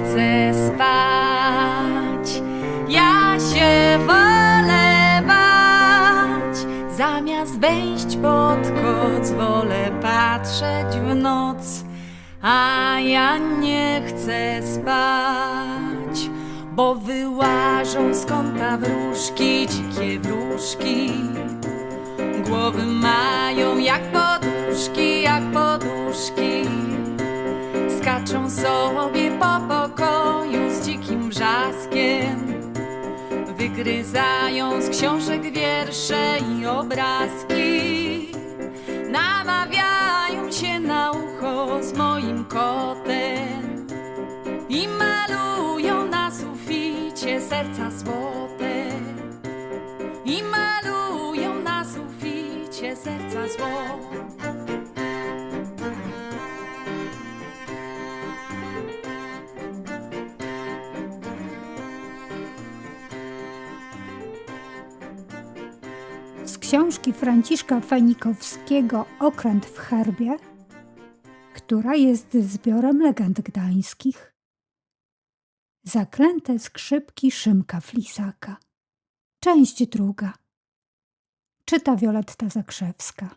chcę spać. Ja się wolę bać. Zamiast wejść pod koc, wolę patrzeć w noc. A ja nie chcę spać, bo wyłażą z kąta wróżki, dzikie wróżki. Głowy mają jak poduszki, jak poduszki. Sobie po pokoju z dzikim brzaskiem. Wygryzają z książek wiersze i obrazki. Namawiają się na ucho z moim kotem i malują na suficie serca złote. I malują na suficie serca złote. Książki Franciszka Fenikowskiego Okręt w herbie, która jest zbiorem legend gdańskich. Zaklęte skrzypki Szymka Flisaka. Część druga. Czyta Wioletta Zakrzewska.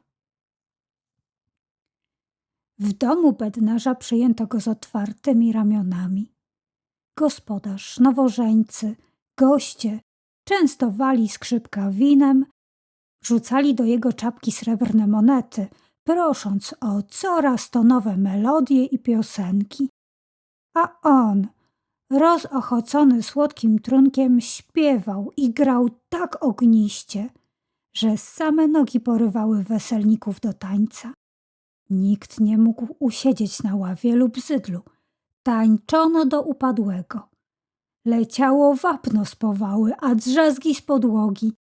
W domu bednarza przyjęto go z otwartymi ramionami. Gospodarz, nowożeńcy, goście częstowali skrzypka winem, rzucali do jego czapki srebrne monety, prosząc o coraz to nowe melodie i piosenki. A on, rozochocony słodkim trunkiem, śpiewał i grał tak ogniście, że same nogi porywały weselników do tańca. Nikt nie mógł usiedzieć na ławie lub zydlu. Tańczono do upadłego. Leciało wapno z powały, a drzazgi z podłogi.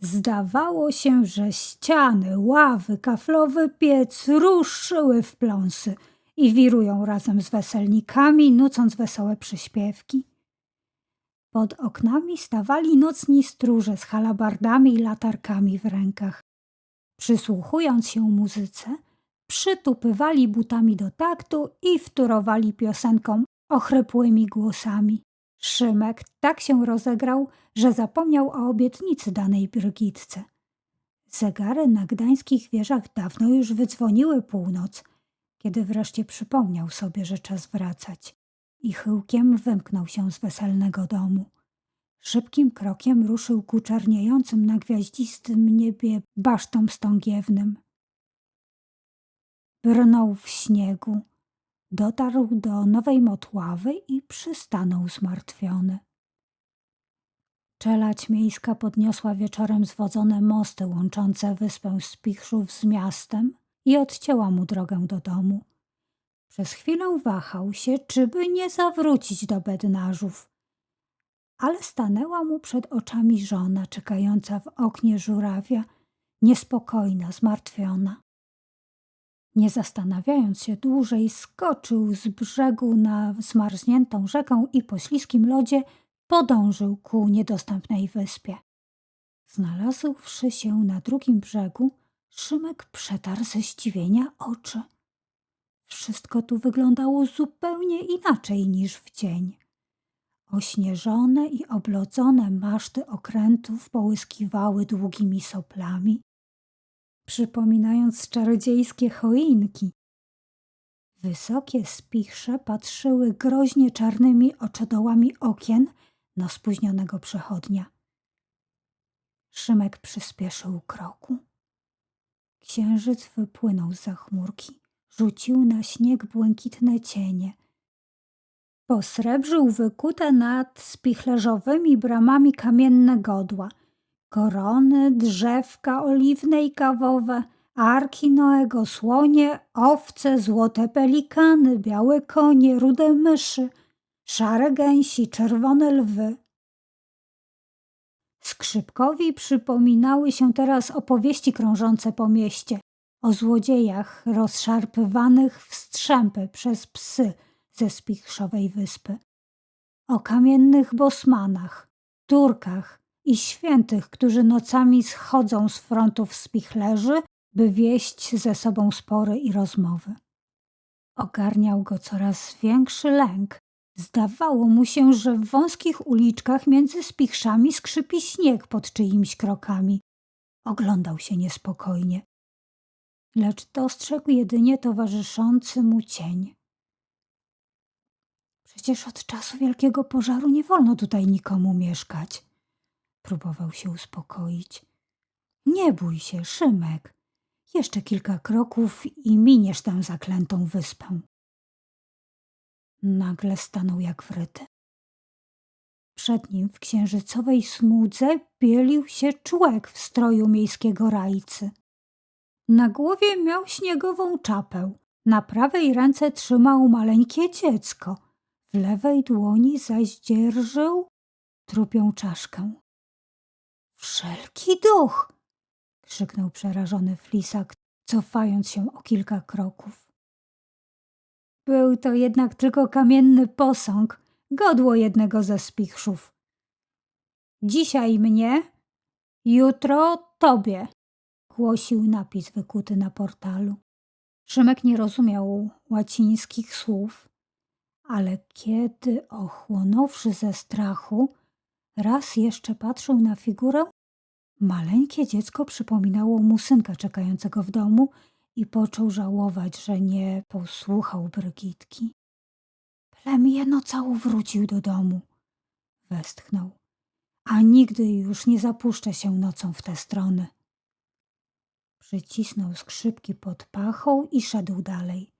Zdawało się, że ściany, ławy, kaflowy piec ruszyły w pląsy i wirują razem z weselnikami, nucąc wesołe przyśpiewki. Pod oknami stawali nocni stróże z halabardami i latarkami w rękach. Przysłuchując się muzyce, przytupywali butami do taktu i wtórowali piosenką ochrypłymi głosami. Szymek tak się rozegrał, że zapomniał o obietnicy danej Brygitce. Zegary na gdańskich wieżach dawno już wydzwoniły północ, kiedy wreszcie przypomniał sobie, że czas wracać i chyłkiem wymknął się z weselnego domu. Szybkim krokiem ruszył ku czarniejącym na gwiaździstym niebie basztom stągiewnym. Brnął w śniegu, dotarł do nowej motławy i przystanął zmartwiony. Czelać miejska podniosła wieczorem zwodzone mosty łączące wyspę Spichrzów z miastem i odcięła mu drogę do domu. Przez chwilę wahał się, czyby nie zawrócić do bednarzów, ale stanęła mu przed oczami żona czekająca w oknie żurawia, niespokojna, zmartwiona. Nie zastanawiając się dłużej, skoczył z brzegu na zmarzniętą rzekę i po śliskim lodzie podążył ku niedostępnej wyspie. Znalazłszy się na drugim brzegu, Szymek przetarł ze zdziwienia oczy. Wszystko tu wyglądało zupełnie inaczej niż w dzień. Ośnieżone i oblodzone maszty okrętów połyskiwały długimi soplami, przypominając czarodziejskie choinki. Wysokie spichrze patrzyły groźnie czarnymi oczodołami okien na spóźnionego przechodnia. Szymek przyspieszył kroku. Księżyc wypłynął za chmurki, rzucił na śnieg błękitne cienie. Posrebrzył wykute nad spichlerzowymi bramami kamienne godła – korony, drzewka oliwne i kawowe, arki Noego, słonie, owce, złote pelikany, białe konie, rude myszy, szare gęsi, czerwone lwy. Skrzypkowi przypominały się teraz opowieści krążące po mieście o złodziejach rozszarpywanych w strzępy przez psy ze Spichrzowej wyspy, o kamiennych bosmanach, turkach, i świętych, którzy nocami schodzą z frontów spichlerzy, by wieść ze sobą spory i rozmowy. Ogarniał go coraz większy lęk, Zdawało mu się, że w wąskich uliczkach między spichrzami skrzypi śnieg pod czyimiś krokami. Oglądał się niespokojnie, lecz dostrzegł jedynie towarzyszący mu cień. Przecież od czasu wielkiego pożaru nie wolno tutaj nikomu mieszkać. Próbował się uspokoić. Nie bój się, Szymek. Jeszcze kilka kroków i miniesz tę zaklętą wyspę. Nagle stanął jak wryty. Przed nim w księżycowej smudze bielił się człek w stroju miejskiego rajcy. Na głowie miał śniegową czapę, na prawej ręce trzymał maleńkie dziecko, w lewej dłoni zaś dzierżył trupią czaszkę. Wszelki duch! krzyknął przerażony flisak, cofając się o kilka kroków. Był to jednak tylko kamienny posąg, godło jednego ze spichrzów. Dzisiaj mnie, jutro tobie, głosił napis wykuty na portalu. Szymek nie rozumiał łacińskich słów, ale kiedy ochłonąwszy ze strachu, raz jeszcze patrzył na figurę, maleńkie dziecko przypominało mu synka czekającego w domu i począł żałować, że nie posłuchał Brygitki. Plemię cało wrócił do domu. Westchnął. A nigdy już nie zapuszczę się nocą w te strony. Przycisnął skrzypki pod pachą i szedł dalej.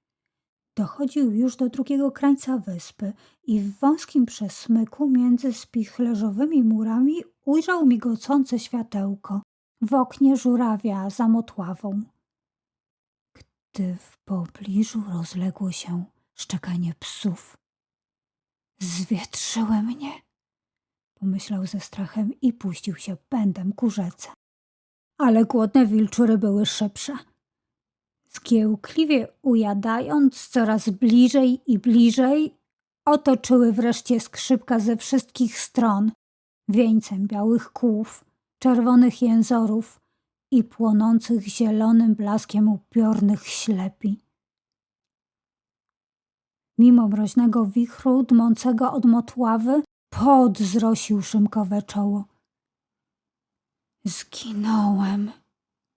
Dochodził już do drugiego krańca wyspy i w wąskim przesmyku między spichlerzowymi murami ujrzał migocące światełko w oknie żurawia za motławą. Gdy w pobliżu rozległo się szczekanie psów. Zwietrzyły mnie, pomyślał ze strachem i puścił się pędem ku rzece. Ale głodne wilczury były szybsze. Zgiełkliwie ujadając coraz bliżej i bliżej, otoczyły wreszcie skrzypka ze wszystkich stron, wieńcem białych kłów, czerwonych jęzorów i płonących zielonym blaskiem upiornych ślepi. Mimo mroźnego wichru dmącego od motławy, pot zrosił szymkowe czoło. Zginąłem,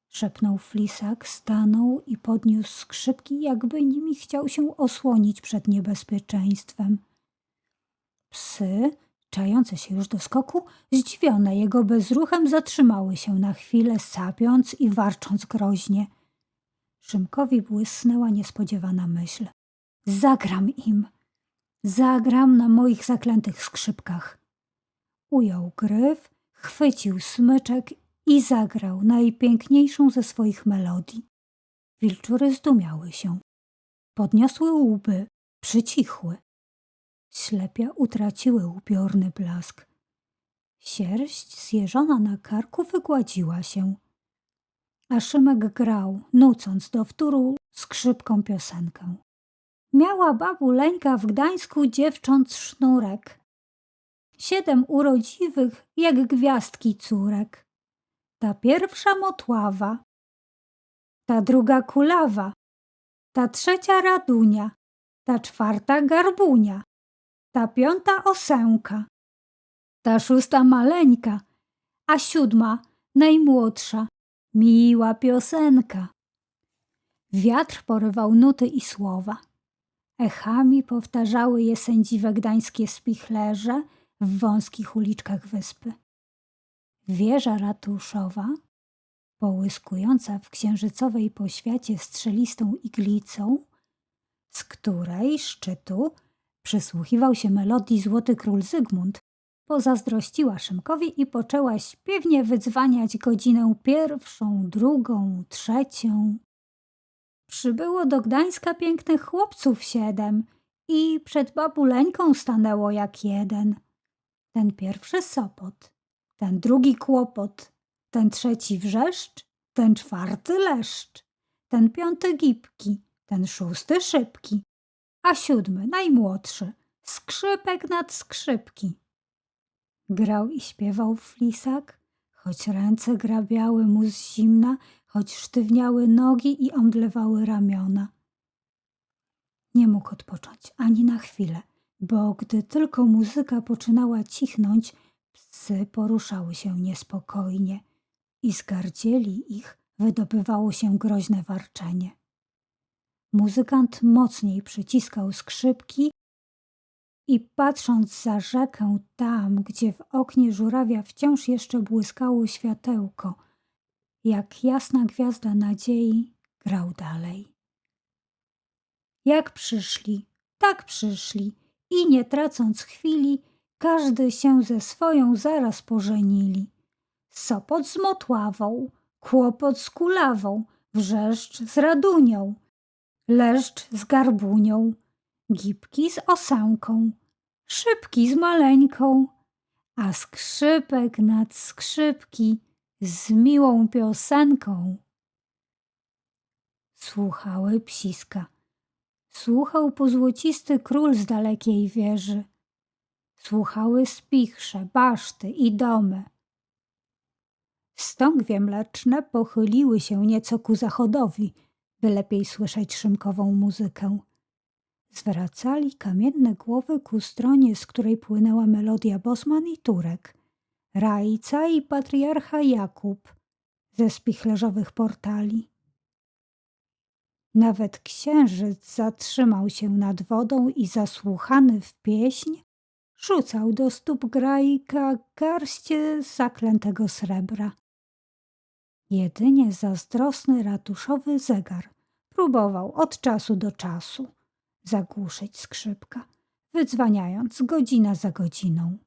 szepnął flisak, stanął i podniósł skrzypki, jakby nimi chciał się osłonić przed niebezpieczeństwem. Psy, czające się już do skoku, zdziwione jego bezruchem, zatrzymały się na chwilę, sapiąc i warcząc groźnie. Szymkowi błysnęła niespodziewana myśl. Zagram im. Zagram na moich zaklętych skrzypkach. Ujął gryf, chwycił smyczek i zagrał najpiękniejszą ze swoich melodii. Wilczury zdumiały się. Podniosły łby, przycichły. Ślepia utraciły upiorny blask. Sierść zjeżona na karku wygładziła się. A Szymek grał, nucąc do wtóru skrzypką piosenkę. Miała babu Leńka w Gdańsku dziewcząt sznurek. Siedem urodziwych, jak gwiazdki córek. Ta pierwsza motława, ta druga kulawa, ta trzecia radunia, ta czwarta garbunia, ta piąta osęka, ta szósta maleńka, a siódma najmłodsza, miła piosenka. Wiatr porywał nuty i słowa. Echami powtarzały je sędziwe gdańskie spichlerze w wąskich uliczkach wyspy. Wieża ratuszowa, połyskująca w księżycowej poświacie strzelistą iglicą, z której szczytu przysłuchiwał się melodii Złoty Król Zygmunt, pozazdrościła Szymkowi i poczęła śpiewnie wydzwaniać godzinę pierwszą, drugą, trzecią. Przybyło do Gdańska pięknych chłopców siedem i przed babuleńką stanęło jak jeden. Ten pierwszy Sopot, ten drugi Kłopot, ten trzeci Wrzeszcz, ten czwarty Leszcz, ten piąty Gipki, ten szósty Szybki, a siódmy, najmłodszy, skrzypek nad skrzypki. Grał i śpiewał flisak, choć ręce grabiały mu z zimna, choć sztywniały nogi i omdlewały ramiona. Nie mógł odpocząć ani na chwilę, bo gdy tylko muzyka poczynała cichnąć, psy poruszały się niespokojnie i z gardzieli ich wydobywało się groźne warczenie. Muzykant mocniej przyciskał skrzypki i patrząc za rzekę tam, gdzie w oknie żurawia wciąż jeszcze błyskało światełko, jak jasna gwiazda nadziei, grał dalej. Jak przyszli, tak przyszli i nie tracąc chwili, każdy się ze swoją zaraz pożenili. Sopot z Motławą, kłopot z Kulawą, wrzeszcz z Radunią, leszcz z Garbunią, gipki z Osęką, szybki z Maleńką, a skrzypek nad skrzypki z miłą piosenką. Słuchały psiska. Słuchał pozłocisty król z dalekiej wieży. Słuchały spichrze, baszty i domy. Stągwie mleczne pochyliły się nieco ku zachodowi, by lepiej słyszeć szymkową muzykę. Zwracali kamienne głowy ku stronie, z której płynęła melodia Bosman i Turek, Rajca i patriarcha Jakub ze spichlerzowych portali. Nawet księżyc zatrzymał się nad wodą i zasłuchany w pieśń rzucał do stóp grajka garście zaklętego srebra. Jedynie zazdrosny ratuszowy zegar próbował od czasu do czasu zagłuszyć skrzypka, wydzwaniając godzina za godziną.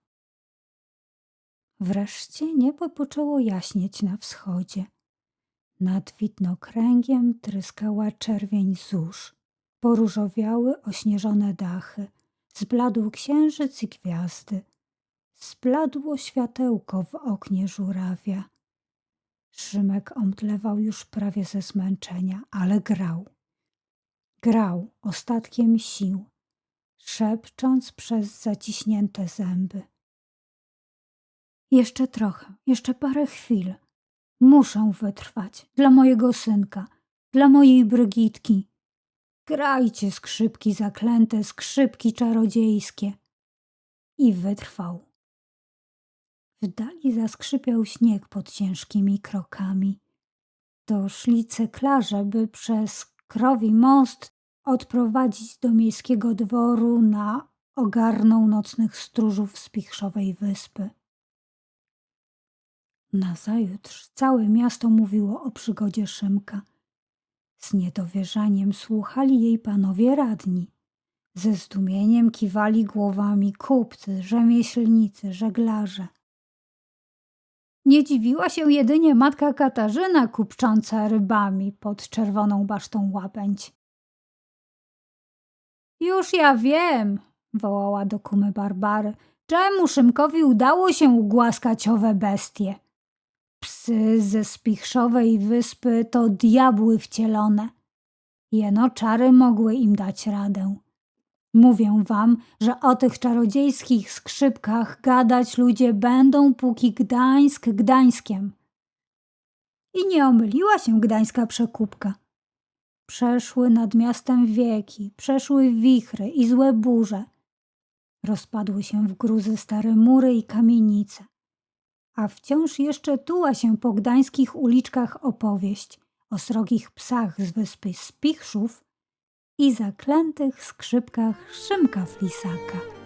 Wreszcie niebo poczęło jaśnieć na wschodzie. Nad widnokręgiem tryskała czerwień zórz. Poróżowiały ośnieżone dachy. Zbladł księżyc i gwiazdy. Zbladło światełko w oknie żurawia. Szymek omdlewał już prawie ze zmęczenia, ale grał. Grał ostatkiem sił, szepcząc przez zaciśnięte zęby. Jeszcze trochę, jeszcze parę chwil. Muszę wytrwać dla mojego synka, dla mojej Brygitki. Grajcie skrzypki zaklęte, skrzypki czarodziejskie. I wytrwał. W dali zaskrzypiał śnieg pod ciężkimi krokami. Doszli ceklarze, by przez krowi most odprowadzić do miejskiego dworu na ogarną nocnych stróżów z Pichrzowej wyspy. Nazajutrz całe miasto mówiło o przygodzie Szymka. Z niedowierzaniem słuchali jej panowie radni. Ze zdumieniem kiwali głowami kupcy, rzemieślnicy, żeglarze. Nie dziwiła się jedynie matka Katarzyna kupcząca rybami pod czerwoną basztą łabędź. Już ja wiem, wołała do kumy Barbary, czemu Szymkowi udało się ugłaskać owe bestie. Psy ze Spichrzowej wyspy to diabły wcielone. Jeno czary mogły im dać radę. Mówię wam, że o tych czarodziejskich skrzypkach gadać ludzie będą, póki Gdańsk Gdańskiem. I nie omyliła się gdańska przekupka. Przeszły nad miastem wieki, przeszły wichry i złe burze. Rozpadły się w gruzy stare mury i kamienice. A wciąż jeszcze tuła się po gdańskich uliczkach opowieść o srogich psach z wyspy Spichrzów i zaklętych skrzypkach Szymka Flisaka.